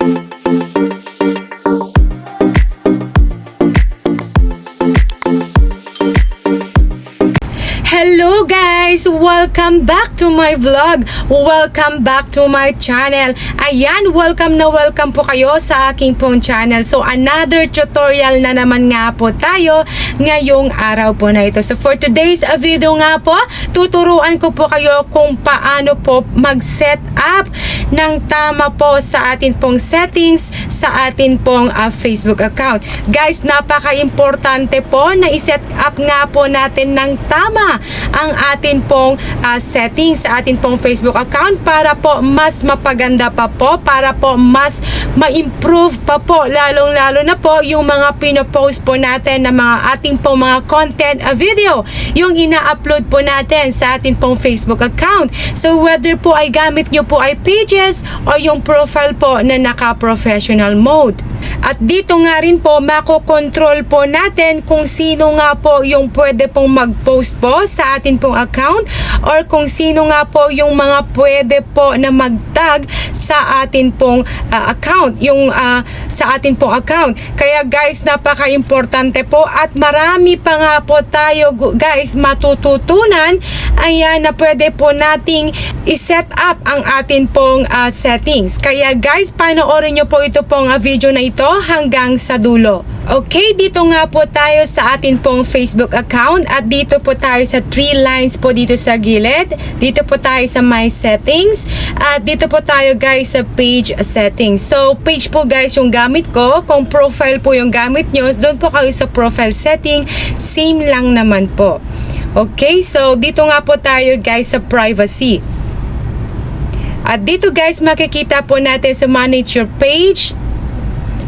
Thank you. Guys! Welcome back to my vlog. Welcome back to my channel. Ayan, welcome na welcome po kayo sa aking pong channel. So another tutorial na naman nga po tayo ngayong araw po na ito. So for today's video nga po, tuturuan ko po kayo kung paano po mag-set up ng tama po sa atin pong settings sa atin pong uh, Facebook account. Guys, napaka-importante po na i-set up nga po natin ng tama ang atin pong uh, settings sa atin pong Facebook account para po mas mapaganda pa po, para po mas ma-improve pa po, lalong-lalo na po yung mga pinopost po natin na mga ating pong mga content uh, video, yung ina-upload po natin sa atin pong Facebook account. So whether po ay gamit nyo po ay pages or yung profile po na naka-professional mode. At dito nga rin po, makokontrol po natin kung sino nga po yung pwede pong mag-post po sa atin pong account or kung sino nga po yung mga pwede po na mag-tag sa atin pong uh, account, yung uh, sa atin pong account. Kaya guys, napaka-importante po at marami pa nga po tayo gu- guys matututunan ayan na pwede po nating i-set up ang atin pong uh, settings. Kaya guys, panoorin nyo po ito pong uh, video na ito hanggang sa dulo. Okay, dito nga po tayo sa atin pong Facebook account at dito po tayo sa three lines po dito sa gilid. Dito po tayo sa my settings at dito po tayo guys sa page settings. So, page po guys yung gamit ko. Kung profile po yung gamit nyo, doon po kayo sa profile setting. Same lang naman po. Okay, so dito nga po tayo guys sa privacy. At dito guys makikita po natin sa manage your page.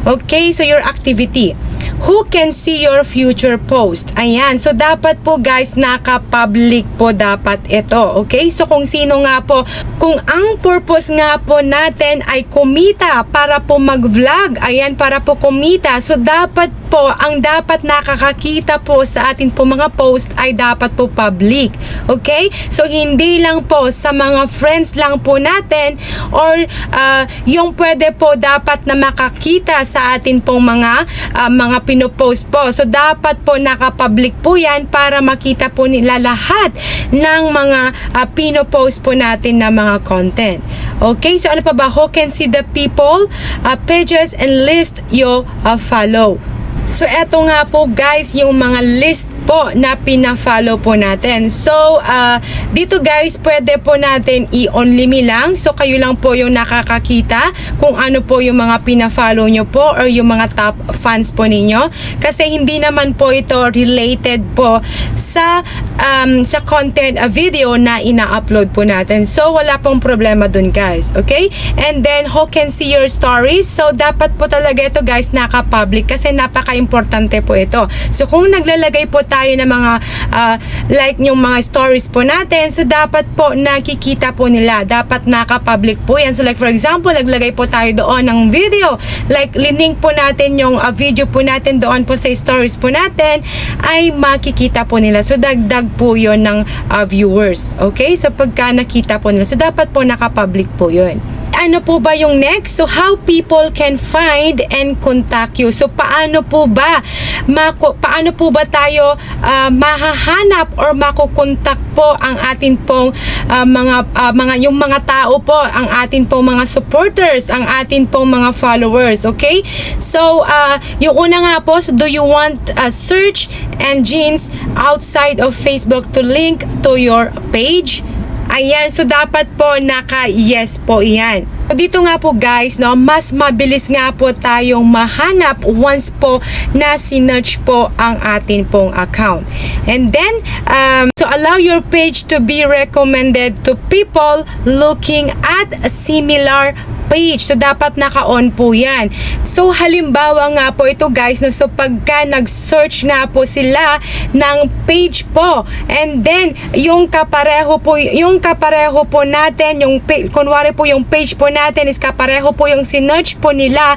Okay, so your activity. Who can see your future post? Ayan. So, dapat po guys, naka-public po dapat ito. Okay? So, kung sino nga po, kung ang purpose nga po natin ay kumita para po mag-vlog, ayan, para po kumita. So, dapat po, ang dapat nakakakita po sa atin po mga post ay dapat po public. Okay? So, hindi lang po sa mga friends lang po natin or uh, yung pwede po dapat na makakita sa atin pong mga uh, mga pinopost po. So, dapat po nakapublic po yan para makita po nila lahat ng mga uh, pinopost po natin na mga content. Okay? So, ano pa ba? Who can see the people, uh, pages, and list you uh, follow? So, eto nga po guys, yung mga list po na pina-follow po natin. So, uh, dito guys, pwede po natin i-only me lang. So, kayo lang po yung nakakakita kung ano po yung mga pina-follow nyo po or yung mga top fans po ninyo. Kasi hindi naman po ito related po sa um, sa content a video na ina-upload po natin. So, wala pong problema dun guys. Okay? And then, who can see your stories? So, dapat po talaga ito guys naka-public kasi napaka-importante po ito. So, kung naglalagay po tayo ng mga uh, like yung mga stories po natin, so dapat po nakikita po nila. Dapat naka-public po yan. So, like for example, naglagay po tayo doon ng video. Like, linink po natin yung uh, video po natin doon po sa stories po natin ay makikita po nila. So, dagdag po yon ng uh, viewers. Okay? So, pagka nakita po nila. So, dapat po naka-public po yun ano po ba yung next? So, how people can find and contact you. So, paano po ba, mako, paano po ba tayo uh, mahahanap or makukontak po ang atin pong uh, mga, uh, mga, yung mga tao po, ang atin pong mga supporters, ang atin pong mga followers, okay? So, uh, yung una nga po, so do you want uh, search engines outside of Facebook to link to your page? Ayan, so dapat po naka-yes po yan. Dito nga po guys, no, mas mabilis nga po tayong mahanap once po na sinerch po ang atin pong account. And then, um, so allow your page to be recommended to people looking at similar page. So, dapat naka-on po yan. So, halimbawa nga po ito guys, no, so pagka nag-search nga po sila ng page po, and then, yung kapareho po, yung kapareho po natin, yung, kunwari po yung page po natin is kapareho po yung sinerch po nila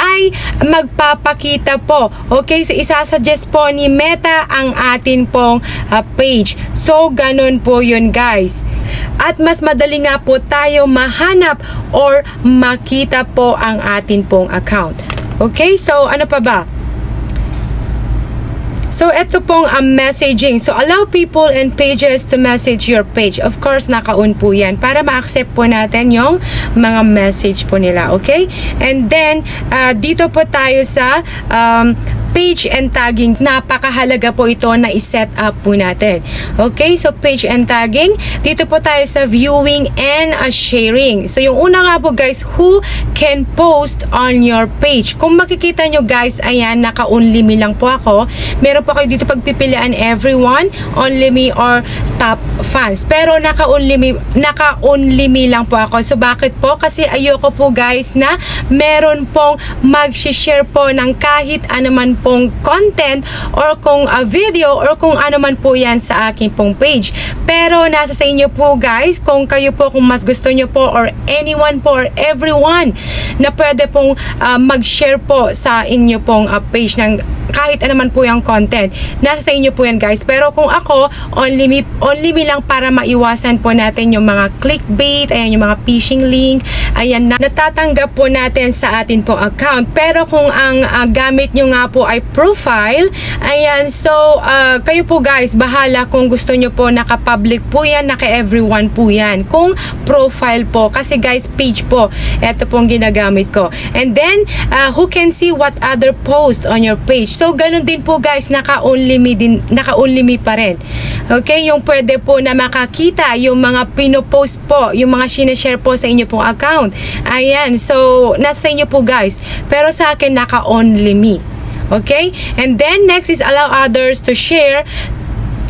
ay magpapakita po. Okay, so isasuggest po ni Meta ang atin pong ah, page. So, ganun po yun guys. At mas madali nga po tayo mahanap or makita po ang atin pong account. Okay, so ano pa ba? So, ito pong um, messaging. So, allow people and pages to message your page. Of course, naka-on po yan para ma-accept po natin yung mga message po nila. Okay? And then, uh, dito po tayo sa um, page and tagging. Napakahalaga po ito na i-set up po natin. Okay? So, page and tagging. Dito po tayo sa viewing and uh, sharing. So, yung una nga po guys, who can post on your page. Kung makikita nyo guys, ayan, naka-only me lang po ako. Meron po kayo dito pagpipilian everyone, only me or top fans. Pero naka-only me, naka-only me lang po ako. So bakit po? Kasi ayoko po guys na meron pong mag-share po ng kahit anuman pong content or kung a video or kung ano man po yan sa aking pong page. Pero nasa sa inyo po guys, kung kayo po kung mas gusto nyo po or anyone po or everyone na pwede pong ah, mag-share po sa inyo pong ah, page ng kahit ano man po yung content. Nasa sa inyo po yan guys. Pero kung ako, only me, only me lang para maiwasan po natin yung mga clickbait, ayan yung mga phishing link, ayan na natatanggap po natin sa atin pong account. Pero kung ang ah, gamit nyo nga po ay profile, ayan, so ah, kayo po guys, bahala kung gusto nyo po naka-public po yan, naka-everyone po yan. Kung profile po, kasi guys, page po, ito pong ginagamit ko. And then, ah, who can see what other post on your page? So, ganun din po guys, naka-only me din, naka-only me pa rin. Okay, yung pwede po na makakita yung mga pinopost po, yung mga sineshare po sa inyo pong account. Ayan, so, nasa inyo po guys. Pero sa akin, naka-only me. Okay? And then, next is allow others to share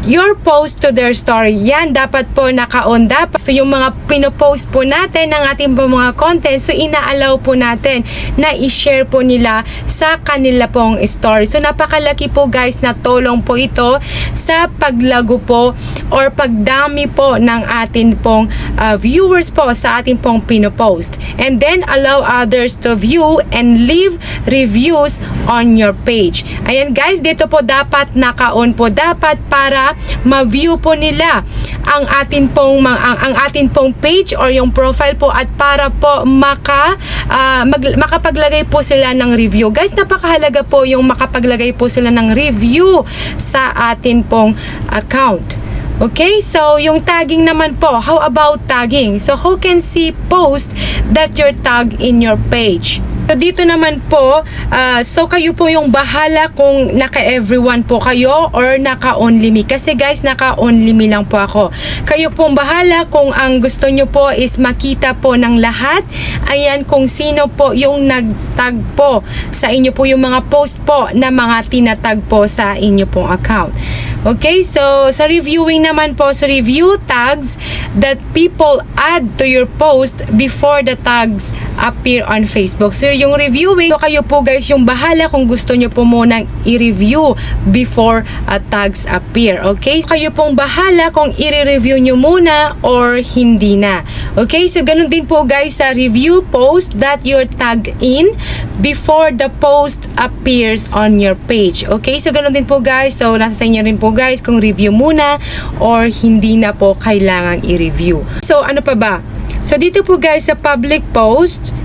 your post to their story. Yan, dapat po naka-on dapat. So, yung mga pinopost po natin ng ating po mga content, so ina-allow po natin na i-share po nila sa kanila pong story. So, napakalaki po guys na tulong po ito sa paglago po or pagdami po ng atin pong uh, viewers po sa ating pong pinopost. And then, allow others to view and leave reviews on your page. Ayan guys, dito po dapat naka-on po dapat para ma-view po nila ang atin pong ang, ang atin pong page or yung profile po at para po maka ah, mag- makapaglagay po sila ng review. Guys, napakahalaga po yung makapaglagay po sila ng review sa atin pong account. Okay, so yung tagging naman po, how about tagging? So who can see post that you're tag in your page? So dito naman po, ah, so kayo po yung bahala kung naka-everyone po kayo or naka-only me. Kasi guys, naka-only me lang po ako. Kayo pong bahala kung ang gusto nyo po is makita po ng lahat. Ayan, kung sino po yung nag-tag po sa inyo po yung mga post po na mga tinatag po sa inyo pong account. Okay, so sa reviewing naman po, so review tags that people add to your post before the tags appear on Facebook. So yung reviewing, so kayo po guys yung bahala kung gusto nyo po munang i-review before uh, tags appear. Okay? So, kayo pong bahala kung i-review nyo muna or hindi na. Okay? So ganun din po guys sa review post that you're tagged in before the post appears on your page. Okay? So ganun din po guys. So nasa sa inyo rin po guys kung review muna or hindi na po kailangang i-review. So ano pa ba? So dito po guys sa public post,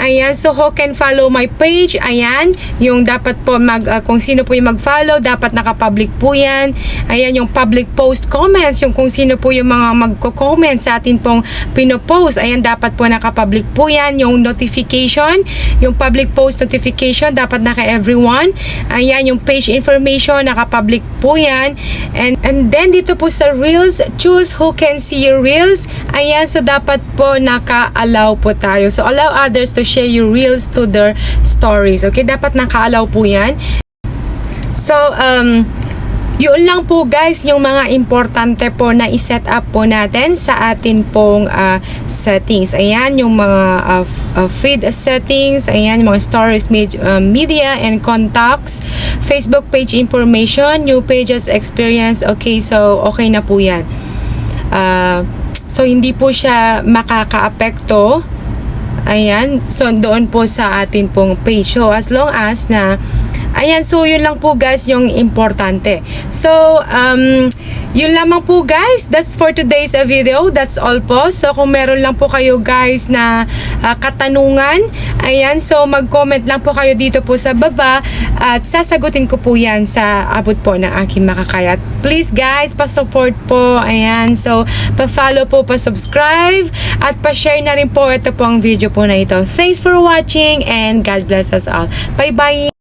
Ayan, so who can follow my page? Ayan, yung dapat po mag, uh, kung sino po yung mag-follow, dapat naka-public po yan. Ayan, yung public post comments, yung kung sino po yung mga magko-comment sa atin pong pinopost. Ayan, dapat po naka-public po yan. Yung notification, yung public post notification, dapat naka-everyone. Ayan, yung page information, naka-public po yan. And, and then dito po sa Reels, choose who can see your Reels. Ayan, so dapat po naka-allow po tayo. So, allow others to share your Reels to their stories. Okay, dapat naka-allow po yan. So, um, yun lang po guys yung mga importante po na i-set up po natin sa atin pong ah, settings. Ayan yung mga f- ah, feed settings, ayan yung mga stories, med- ah, media and contacts, Facebook page information, new pages experience. Okay, so okay na po yan. Ah, so hindi po siya makaka-apekto Ayan, so doon po sa atin pong page. So as long as na Ayan, so yun lang po guys yung importante. So, um, yun lamang po guys. That's for today's uh, video. That's all po. So, kung meron lang po kayo guys na uh, katanungan, ayan, so mag-comment lang po kayo dito po sa baba at sasagutin ko po yan sa abot po ng aking makakaya. Please guys, pa-support po. Ayan, so pa-follow po, pa-subscribe at pa-share na rin po ito po ang video po na ito. Thanks for watching and God bless us all. Bye-bye!